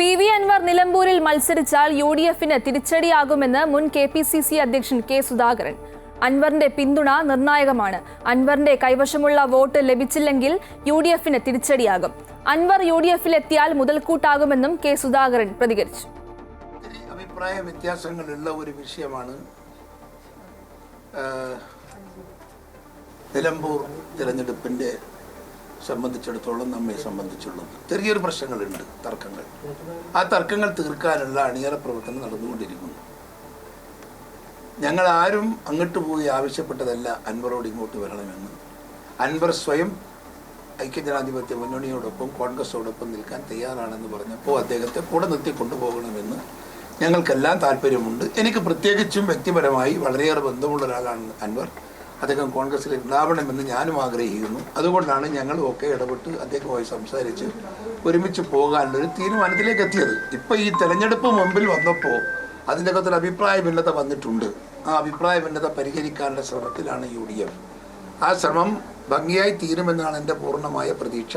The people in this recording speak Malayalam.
പി വി അൻവർ നിലമ്പൂരിൽ മത്സരിച്ചാൽ യു ഡി എഫിന് തിരിച്ചടിയാകുമെന്ന് മുൻ കെ പി സി സി അധ്യക്ഷൻ കെ സുധാകരൻ. അൻവറിന്റെ പിന്തുണ നിർണായകമാണ്. അൻവറിന്റെ കൈവശമുള്ള വോട്ട് ലഭിച്ചില്ലെങ്കിൽ യു ഡി എഫിന് തിരിച്ചടിയാകും. അൻവർ യു ഡി എഫിലെത്തിയാൽ മുതൽക്കൂട്ടാകുമെന്നും കെ സുധാകരൻ പ്രതികരിച്ചു. അഭിപ്രായ വ്യത്യാസങ്ങളുള്ള ഒരു വിഷയമാണ്. നിലമ്പൂർ തിരഞ്ഞെടുപ്പിന്റെ സംബന്ധിച്ചിടത്തോളം നമ്മെ സംബന്ധിച്ചുള്ളത് ചെറിയൊരു പ്രശ്നങ്ങളുണ്ട് തർക്കങ്ങൾ. ആ തർക്കങ്ങൾ തീർക്കാനുള്ള അണിയറ പ്രവർത്തനം നടന്നുകൊണ്ടിരിക്കുന്നു. ഞങ്ങൾ ആരും അങ്ങോട്ട് പോയി ആവശ്യപ്പെട്ടതല്ല അൻവറോട് ഇങ്ങോട്ട് വരണമെന്ന്. അൻവർ സ്വയം ഐക്യജനാധിപത്യ മുന്നണിയോടൊപ്പം കോൺഗ്രസോടൊപ്പം നിൽക്കാൻ തയ്യാറാണെന്ന് പറഞ്ഞപ്പോൾ അദ്ദേഹത്തെ കൂടെ നിർത്തി കൊണ്ടുപോകണമെന്ന് ഞങ്ങൾക്കെല്ലാം താല്പര്യമുണ്ട്. എനിക്ക് പ്രത്യേകിച്ചും വ്യക്തിപരമായി വളരെയേറെ ബന്ധമുള്ള ഒരാളാണ് അൻവർ. അദ്ദേഹം കോൺഗ്രസ്സിൽ ഉണ്ടാവണമെന്ന് ഞാനും ആഗ്രഹിക്കുന്നു. അതുകൊണ്ടാണ് ഞങ്ങൾ ഒക്കെ ഇടപെട്ട് അദ്ദേഹവുമായി സംസാരിച്ച് ഒരുമിച്ച് പോകാനുള്ളൊരു തീരുമാനത്തിലേക്ക് എത്തിയത്. ഇപ്പം ഈ തെരഞ്ഞെടുപ്പ് മുമ്പിൽ വന്നപ്പോൾ അതിന്റെ അകത്തൊരു അഭിപ്രായ ഭിന്നത വന്നിട്ടുണ്ട്. ആ അഭിപ്രായ ഭിന്നത പരിഹരിക്കാനുള്ള ശ്രമത്തിലാണ് യു ഡി എഫ്. ആ ശ്രമം ഭംഗിയായി തീരുമെന്നാണ് എന്റെ പൂർണമായ പ്രതീക്ഷ.